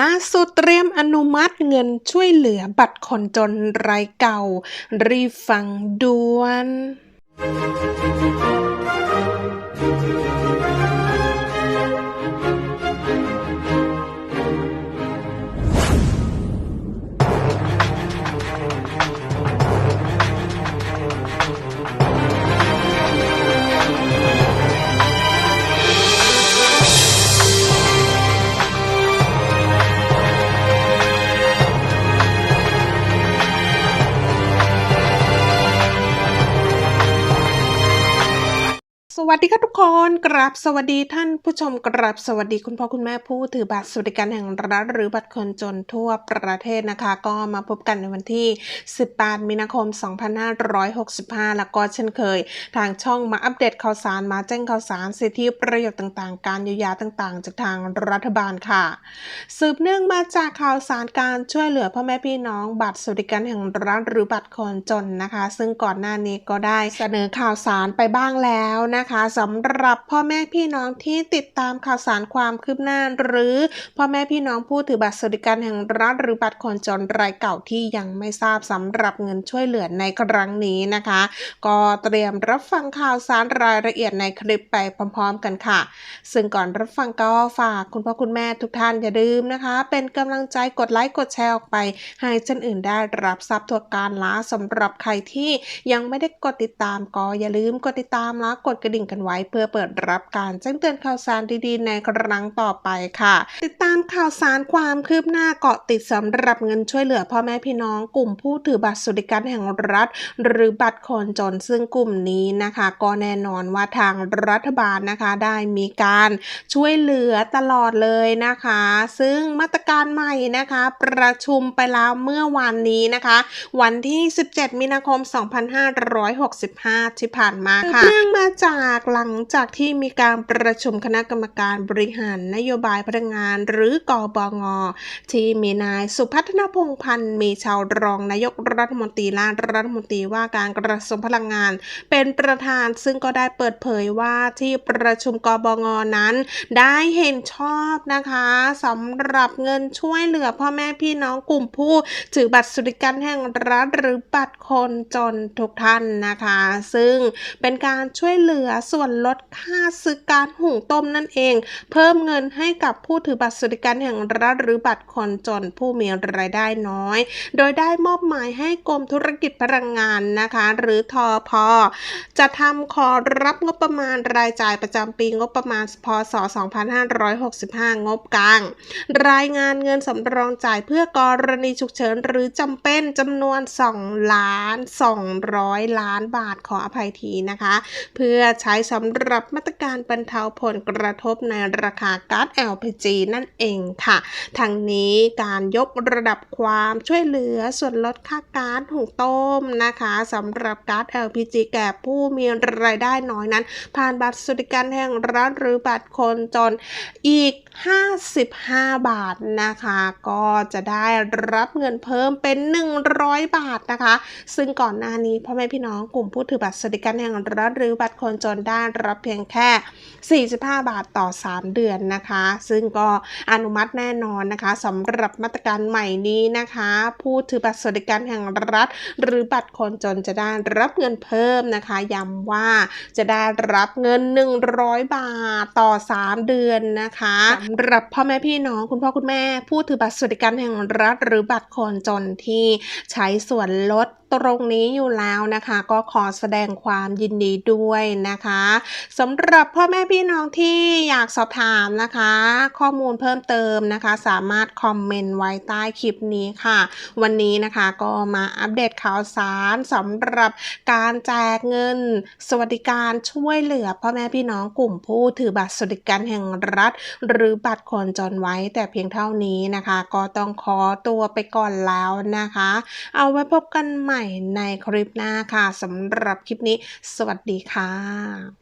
ล่าสุดเตรียมอนุมัติเงินช่วยเหลือบัตรคนจนรายเก่า รีฟังด่วน วัสดีค่ะทุกคนกราบสวัสดีท่านผู้ชมกราบสวัสดีคุณพ่อคุณแม่ผู้ถือบัตรสวัสดิการแห่งรัฐหรือบัตรคนจนทั่วประเทศนะคะ ก็มาพบกันในวันที่ 18 มีนาคม 2565 แล้วก็เช่นเคย ทางช่องมาอัปเดตข่าวสารมาแจ้งข่าวสารสิทธิประโยชน์ต่างๆ การเยียวยาต่างๆ จากทางรัฐบาลค่ะ สืบเนื่องมาจากข่าวสารการช่วยเหลือพ่อแม่พี่น้องบัตรสวัสดิการแห่งรัฐหรือบัตรคนจนนะคะ ซึ่งก่อนหน้านี้ก็ได้เสนอข่าวสารไปบ้างแล้วนะคะสำหรับพ่อแม่พี่น้องที่ติดตามข่าวสารความคืบหน้า หรือพ่อแม่พี่น้องผู้ถือบัตรสวัสดิการแห่งรัฐหรือบัตรคนจนรายเก่าที่ยังไม่ทราบสำหรับเงินช่วยเหลือในครั้งนี้นะคะ ก็เตรียมรับฟังข่าวสารรายละเอียดในคลิปไปพร้อม ๆ กันค่ะ ซึ่งก่อนรับฟังก็ฝากคุณพ่อคุณแม่ทุกท่านอย่าลืมนะคะ เป็นกำลังใจกดไลค์กดแชร์ออกไป ให้ท่นอื่นได้รับทราบทั่วการละสำหรับใครที่ยังไม่ได้กดติดตามก็อย่าลืมกดติดตามและกดกระดิ่งกันไว้เพื่อเปิดรับการแจ้งเตือนข่าวสารดีๆ ในครั้งต่อไปค่ะ ติดตามข่าวสารความคืบหน้าเกาะติดสำหรับเงินช่วยเหลือพ่อแม่พี่น้องกลุ่มผู้ถือบัตรสวัสดิการแห่งรัฐ หรือบัตรคนจนซึ่งกลุ่มนี้นะคะ ก็แน่นอนว่าทางรัฐบาลนะคะได้มีการช่วยเหลือตลอดเลยนะคะ ซึ่งมาตรการใหม่นะคะ ประชุมไปแล้วเมื่อวานนี้นะคะ วันที่ 17 มีนาคม 2565 ที่ผ่านมาค่ะเนื่องมาจากหลังจากที่มีการประชุมคณะกรรมการบริหารนโยบายพลังงานหรือกอบงที่มีนายสุพัฒนพงพันธ์มีชาวรองนายกรัฐมนตรีและรัฐมนตรีว่าการกระทรวงพลังงาน เป็นประธานซึ่งก็ได้เปิดเผยว่าที่ประชุมกบงนั้น ได้เห็นชอบนะคะสำหรับเงินช่วยเหลือพ่อแม่พี่น้องกลุ่มผู้ถือบัตรสวัสดิการแห่งรัฐหรือบัตรคนจนทุกท่านนะคะ ซึ่งเป็นการช่วยเหลือส่วนลดค่าซื้อการหุงต้มนั่นเอง เพิ่มเงินให้กับผู้ถือบัตรสวัสดิการแห่งรัฐหรือบัตรคนจนผู้มีรายได้น้อย โดยได้มอบหมายให้กรมธุรกิจพลังงานนะคะ หรือทอพอจะทำขอรับงบประมาณรายจ่ายประจำปีงบประมาณพศ 2565 งบกลาง รายงานเงินสำรองจ่ายเพื่อกรณีฉุกเฉินหรือจำเป็นจำนวน 2 ล้าน 200 ล้านบาทขออภัยทีนะคะ เพื่อใช้สำหรับมาตรการบรรเทาผลกระทบในราคาก๊าซ LPG นั่นเองค่ะทั้งนี้การยกระดับความช่วยเหลือส่วนลดค่าก๊าซหุงต้มนะคะสำหรับก๊าซ LPG แก่ผู้มีรายได้น้อยนั้น ผ่านบัตรสวัสดิการแห่งรัฐหรือบัตรคนจนอีก 55 บาทนะคะ ก็จะได้รับเงินเพิ่มเป็น 100 บาทนะคะ ซึ่งก่อนหน้านี้พ่อแม่พี่น้องกลุ่มผู้ถือบัตรสวัสดิการแห่งรัฐหรือบัตรคนจนได้รับเพียงแค่ 45 บาทต่อ 3 เดือนนะคะ ซึ่งก็อนุมัติแน่นอนนะคะสำหรับมาตรการใหม่นี้นะคะ ผู้ถือบัตรสวัสดิการแห่งรัฐ หรือบัตรคนจนจะได้รับเงินเพิ่มนะคะย้ำว่าจะได้รับเงิน 100 บาทต่อ 3 เดือนนะคะสำหรับพ่อแม่พี่น้องคุณพ่อคุณแม่ ผู้ถือบัตรสวัสดิการแห่งรัฐ หรือบัตรคนจนที่ใช้ส่วนลด ตรงนี้อยู่แล้วนะคะ ก็ขอแสดงความยินดีด้วยนะคะสำหรับพ่อแม่พี่น้องที่อยากสอบถามนะคะ ข้อมูลเพิ่มเติมนะคะ สามารถคอมเมนต์ไว้ใต้คลิปนี้ค่ะ วันนี้นะคะก็มาอัปเดตข่าวสารสำหรับการแจกเงิน สวัสดิการช่วยเหลือพ่อแม่พี่น้องกลุ่มผู้ถือบัตรสวัสดิการแห่งรัฐ หรือบัตรคนจนไว้แต่เพียงเท่านี้นะคะ ก็ต้องขอตัวไปก่อนแล้วนะคะ เอาไว้พบกันใหม่ในคลิปหน้าค่ะสำหรับคลิปนี้ สวัสดีค่ะ